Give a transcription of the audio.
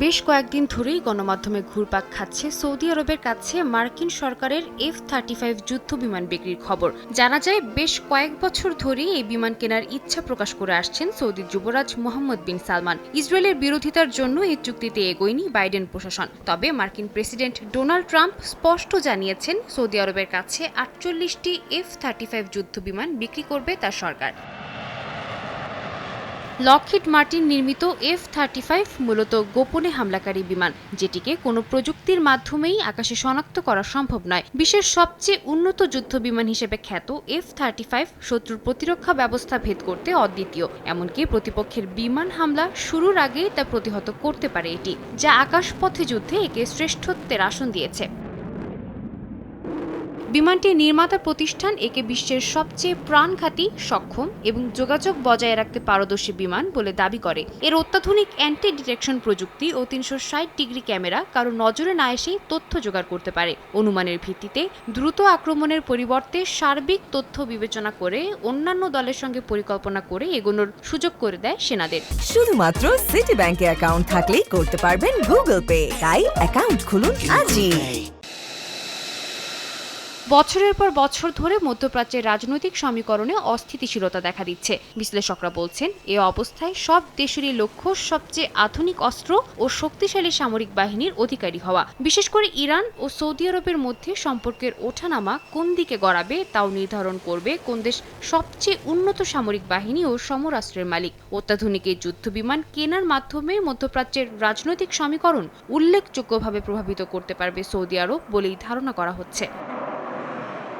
বেশ কয়েকদিন ধরেই গণমাধ্যমে ঘুরপাক খাচ্ছে সৌদি আরবের কাছে মার্কিন সরকারের এফ থার্টি ফাইভ যুদ্ধ বিমান বিক্রির খবর। জানা যায়, বেশ কয়েক বছর ধরেই এই বিমান কেনার ইচ্ছা প্রকাশ করে আসছেন সৌদি যুবরাজ মোহাম্মদ বিন সালমান। ইসরায়েলের বিরোধিতার জন্য এই চুক্তিতে এগোয়নি বাইডেন প্রশাসন। তবে মার্কিন প্রেসিডেন্ট ডোনাল্ড ট্রাম্প স্পষ্ট জানিয়েছেন, সৌদি আরবের কাছে আটচল্লিশটি এফ থার্টি ফাইভ যুদ্ধ বিমান বিক্রি করবে তার সরকার। লকহিড মার্টিন নির্মিত এফ থার্টি ফাইভ মূলত গোপনে হামলাকারী বিমান, যেটিকে কোনো প্রযুক্তির মাধ্যমেই আকাশে শনাক্ত করা সম্ভব নয়। বিশ্বের সবচেয়ে উন্নত যুদ্ধ বিমান হিসেবে খ্যাত এফ থার্টি ফাইভ শত্রুর প্রতিরক্ষা ব্যবস্থা ভেদ করতে অদ্বিতীয়, এমনকি প্রতিপক্ষের বিমান হামলা শুরুর আগেই তা প্রতিহত করতে পারে এটি, যা আকাশপথে যুদ্ধে একে শ্রেষ্ঠত্বের আসন দিয়েছে। বিমানটির নির্মাতা প্রতিষ্ঠান একে বিশ্বের সবচেয়ে প্রাণঘাতী সক্ষম এবং যোগাযোগ বজায় রাখতে পারদর্শী বিমান বলে দাবি করে। এর অত্যাধুনিক অ্যান্টি ডিটেকশন প্রযুক্তি ও তিনশো ষাট ডিগ্রি ক্যামেরা কারও নজরে না এসেই তথ্য জোগাড় করতে পারে। অনুমানের ভিত্তিতে দ্রুত আক্রমণের পরিবর্তে সার্বিক তথ্য বিবেচনা করে অন্যান্য দলের সঙ্গে পরিকল্পনা করে এগোনোর সুযোগ করে দেয় সেনাদের। শুধুমাত্র সিটি ব্যাংকে অ্যাকাউন্ট থাকলেই করতে পারবেন গুগল পে তাই অ্যাকাউন্ট খুলুন আজই। বছরের পর বছর ধরে মধ্যপ্রাচ্যের রাজনৈতিক সমীকরণে অস্থিতিশীলতা দেখা দিচ্ছে। বিশ্লেষকরা বলছেন, এ অবস্থায় সব দেশেরই লক্ষ্য সবচেয়ে আধুনিক অস্ত্র ও শক্তিশালী সামরিক বাহিনীর অধিকারী হওয়া। বিশেষ করে ইরান ও সৌদি আরবের মধ্যে সম্পর্কের ওঠানামা কোন দিকে গড়াবে তাও নির্ধারণ করবে কোন দেশ সবচেয়ে উন্নত সামরিক বাহিনী ও সমরাষ্ট্রের মালিক। অত্যাধুনিক এই যুদ্ধ বিমান কেনার মাধ্যমে মধ্যপ্রাচ্যের রাজনৈতিক সমীকরণ উল্লেখযোগ্যভাবে প্রভাবিত করতে পারবে সৌদি আরব বলেই ধারণা করা হচ্ছে।